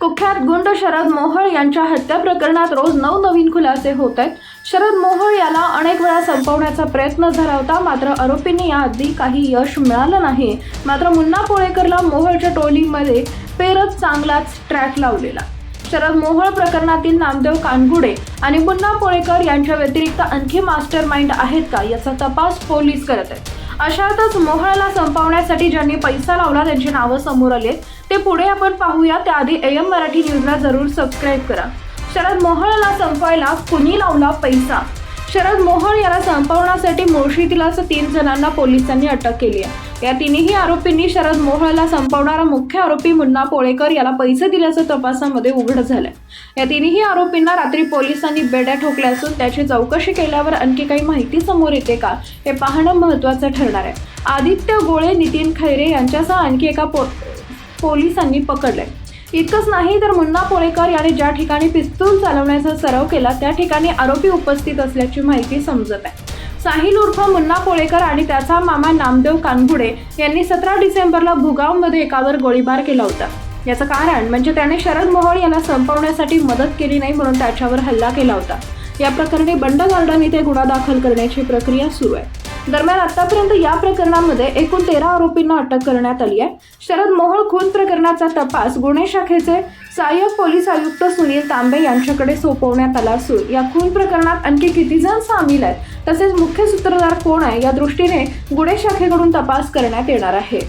कुख्यात गुंड शरद मोहोळ यांच्या हत्या प्रकरणात रोज नवनवीन खुलासे होत आहेत. शरद मोहोळ याला अनेक वेळा संपवण्याचा प्रयत्न झाला होता मात्र आरोपींनी याआधी काही यश मिळालं नाही. मात्र मुन्ना पोळेकरला मोहोळच्या टोलीमध्ये पेरच चांगलाच ट्रॅक लावलेला. शरद मोहोळ प्रकरणातील नामदेव कानगुडे आणि मुन्ना पोळेकर यांच्या व्यतिरिक्त आणखी मास्टर माइंड आहेत का याचा तपास पोलीस करत आहेत. अशातच मोहळाला संपवण्यासाठी ज्यांनी पैसा लावला त्यांची नावं समोर आली आहेत. ते पुढे आपण पाहूया. त्याआधी एम मराठी न्यूजला जरूर सबस्क्राईब करा. शरद मोहळाला संपवायला कुणी लावला पैसा? शरद मोहन याला संपवण्यासाठी मुळशीतील असं तीन जणांना पोलिसांनी अटक केली आहे. या तिन्ही आरोपींनी शरद मोहळला संपवणारा मुख्य आरोपी मुन्ना पोळेकर याला पैसे दिल्याचं तपासामध्ये उघड झालंय. या तिन्ही आरोपींना रात्री पोलिसांनी बेड्या ठोकल्या असून त्याची चौकशी केल्यावर आणखी काही माहिती समोर येते का हे पाहणं महत्त्वाचं ठरणार आहे. आदित्य गोळे नितीन खैरे यांच्यासह आणखी एका पो पोलिसांनी पकडलंय. इतकंच नाही तर मुन्ना पोळेकर याने ज्या ठिकाणी पिस्तूल चालवण्याचा सराव केला त्या ठिकाणी आरोपी उपस्थित असल्याची माहिती समजत आहे. साहिल उर्फ मुन्ना पोळेकर आणि त्याचा मामा नामदेव कानगुडे यांनी सतरा डिसेंबरला भुगावमध्ये एकावर गोळीबार केला होता. याचं कारण म्हणजे त्याने शरद मोहोळ यांना संपवण्यासाठी मदत केली नाही म्हणून त्याच्यावर हल्ला केला होता. या प्रकरणी बंड गार्डन इथे गुन्हा दाखल करण्याची प्रक्रिया सुरू आहे. दरम्यान आतापर्यंत या प्रकरणामध्ये एकूण तेरा आरोपींना अटक करण्यात आली आहे. शरद मोहोळ खून प्रकरणाचा तपास गुन्हे शाखेचे सहाय्यक पोलीस आयुक्त सुनील तांबे यांच्याकडे सोपवण्यात आला असून या खून प्रकरणात आणखी किती जण सामील आहेत तसेच मुख्य सूत्रधार कोण आहे या दृष्टीने गुन्हे शाखेकडून तपास करण्यात येणार आहे.